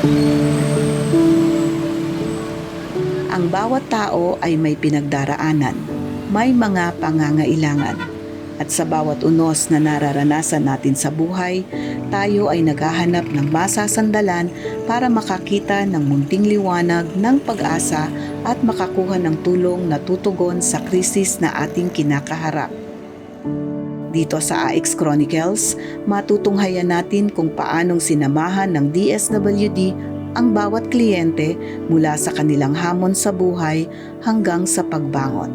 Ang bawat tao ay may pinagdaraanan, may mga pangangailangan. At sa bawat unos na nararanasan natin sa buhay, tayo ay naghahanap ng masasandalan para makakita ng munting liwanag ng pag-asa at makakuha ng tulong na tutugon sa krisis na ating kinakaharap. Dito sa AX Chronicles, matutunghayan natin kung paanong sinamahan ng DSWD ang bawat kliyente mula sa kanilang hamon sa buhay hanggang sa pagbangon.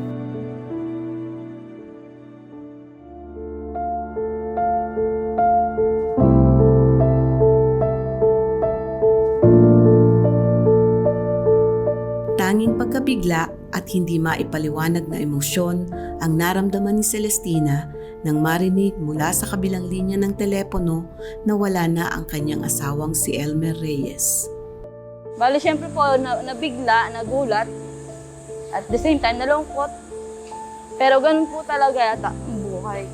Tanging pagkabigla at hindi maipaliwanag na emosyon ang naramdaman ni Celestina nang marinig mula sa kabilang linya ng telepono na wala na ang kanyang asawang si Elmer Reyes. Bali, syempre po, na, nabigla, nagulat, at the same time, nalungkot. Pero ganun po talaga yata ang buhay.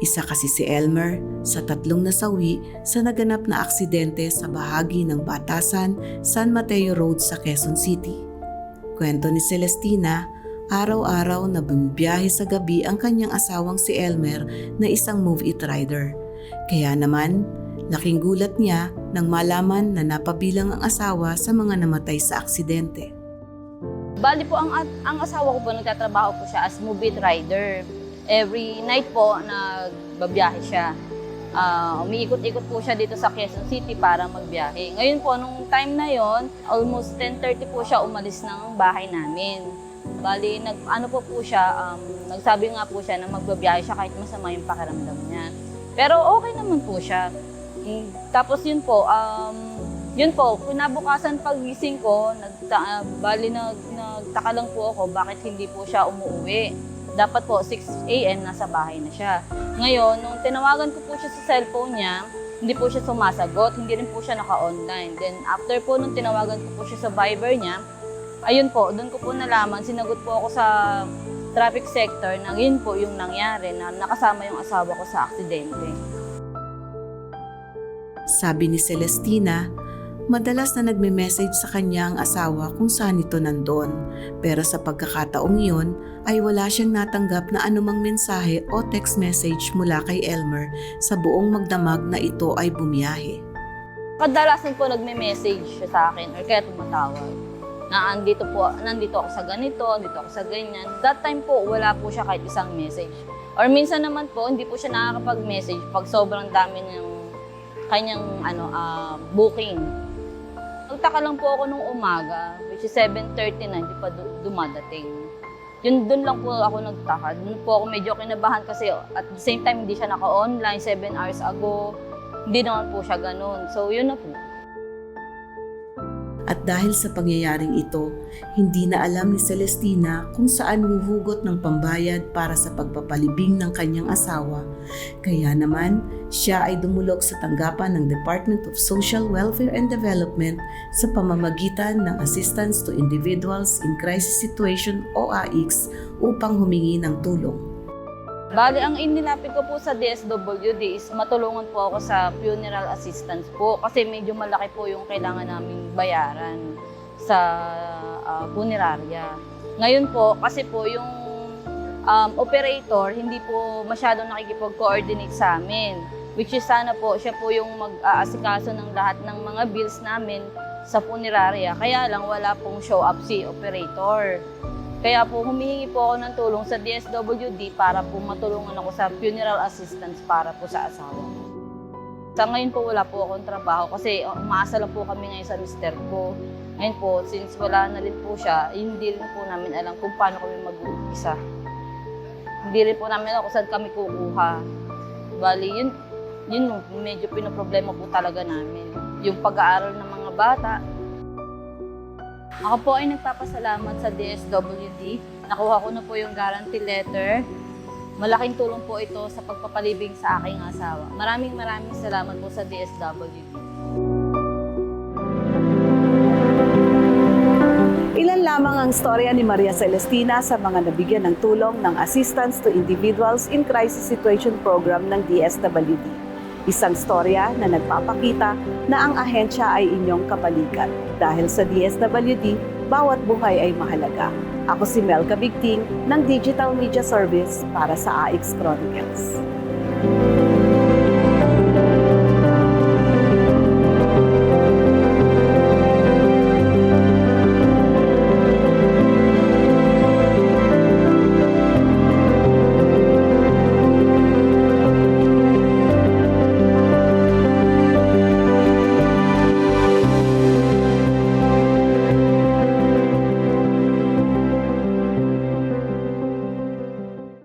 Isa kasi si Elmer sa tatlong nasawi sa naganap na aksidente sa bahagi ng Batasan, San Mateo Road sa Quezon City. Kwento ni Celestina, araw-araw na bumibiyahe sa gabi ang kanyang asawang si Elmer na isang move it rider. Kaya naman, laking gulat niya nang malaman na napabilang ang asawa sa mga namatay sa aksidente. Bali po, ang, ang asawa ko po, nagtatrabaho po siya as movie rider. Every night po, nagbabiyahe siya. Ah, umiikot-ikot po siya dito sa Quezon City para magbiyahe. Ngayon po, nung time na yon, almost 10.30 po siya umalis ng bahay namin. Bali, nag, ano po po siya, um, nagsabi nga po siya na magbabiyahe siya kahit masama yung pakiramdam niya. Pero okay naman po siya. Mm, Tapos yun po, um, yun po, kinabukasan pagising ko, nagta, ah, bali nag, nagtaka lang po ako bakit hindi po siya umuwi. Dapat po 6 a.m. nasa bahay na siya. Ngayon, nung tinawagan ko po siya sa cellphone niya, hindi po siya sumasagot, hindi rin po siya naka-online. Then after po nung tinawagan ko po siya sa Viber niya, ayun po, doon ko po nalaman, sinagot po ako sa traffic sector na yun po yung nangyari na nakasama yung asawa ko sa aksidente. Sabi ni Celestina, madalas na nagme-message sa kanya ang asawa kung saan ito nandun. Pero sa pagkakataong iyon ay wala siyang natanggap na anumang mensahe o text message mula kay Elmer sa buong magdamag na ito ay bumiyahe. Kadalasan po nagme-message siya sa akin or kaya tumatawag na andito po, nandito ako sa ganito, andito ako sa ganyan. That time po, wala po siya kahit isang message. Or minsan naman po, hindi po siya nakakapag-message pag sobrang dami ng kanyang ano, ah, booking. Nagtaka lang po ako nung umaga, which is 7.30 na, hindi pa du- dumadating. Yun, dun lang po ako nagtaka. Dun po ako medyo kinabahan kasi at the same time hindi siya naka-online, 7 hours ago. Hindi naman po siya ganun. So, yun na po. At dahil sa pangyayaring ito, hindi na alam ni Celestina kung saan huhugot ng pambayad para sa pagpapalibing ng kanyang asawa. Kaya naman, siya ay dumulog sa tanggapan ng Department of Social Welfare and Development sa pamamagitan ng Assistance to Individuals in Crisis Situation o AICS upang humingi ng tulong. Bali, ang inilapit ko po sa DSWD is matulungan po ako sa funeral assistance po kasi medyo malaki po yung kailangan naming bayaran sa ah, punerarya. Ngayon po, kasi po yung um, operator hindi po masyadong nakikipag-coordinate sa amin. Which is sana po, siya po yung mag-aasikaso ng lahat ng mga bills namin sa punerarya. Kaya lang wala pong show up si operator. Kaya po humihingi po ako ng tulong sa DSWD para po matulungan ako sa funeral assistance para po sa asawa. Sa ngayon po wala po akong trabaho kasi umaasa lang po kami ngayon sa mister ko. Ngayon po, since wala na rin po siya, hindi rin po namin alam kung paano kami mag-umpisa. Hindi rin po namin alam kung saan kami kukuha. Bali, yun, yun medyo pinoproblema po talaga namin. Yung pag-aaral ng mga bata, ako po ay nagpapasalamat sa DSWD. Nakuha ko na po yung guarantee letter. Malaking tulong po ito sa pagpapalibing sa aking asawa. Maraming maraming salamat po sa DSWD. Ilan lamang ang storya ni Maria Celestina sa mga nabigyan ng tulong ng Assistance to Individuals in Crisis Situation Program ng DSWD. Isang storya na nagpapakita na ang ahensya ay inyong kapalikat. Dahil sa DSWD, bawat buhay ay mahalaga. Ako si Mel Kabigting ng Digital Media Service para sa AX Chronicles.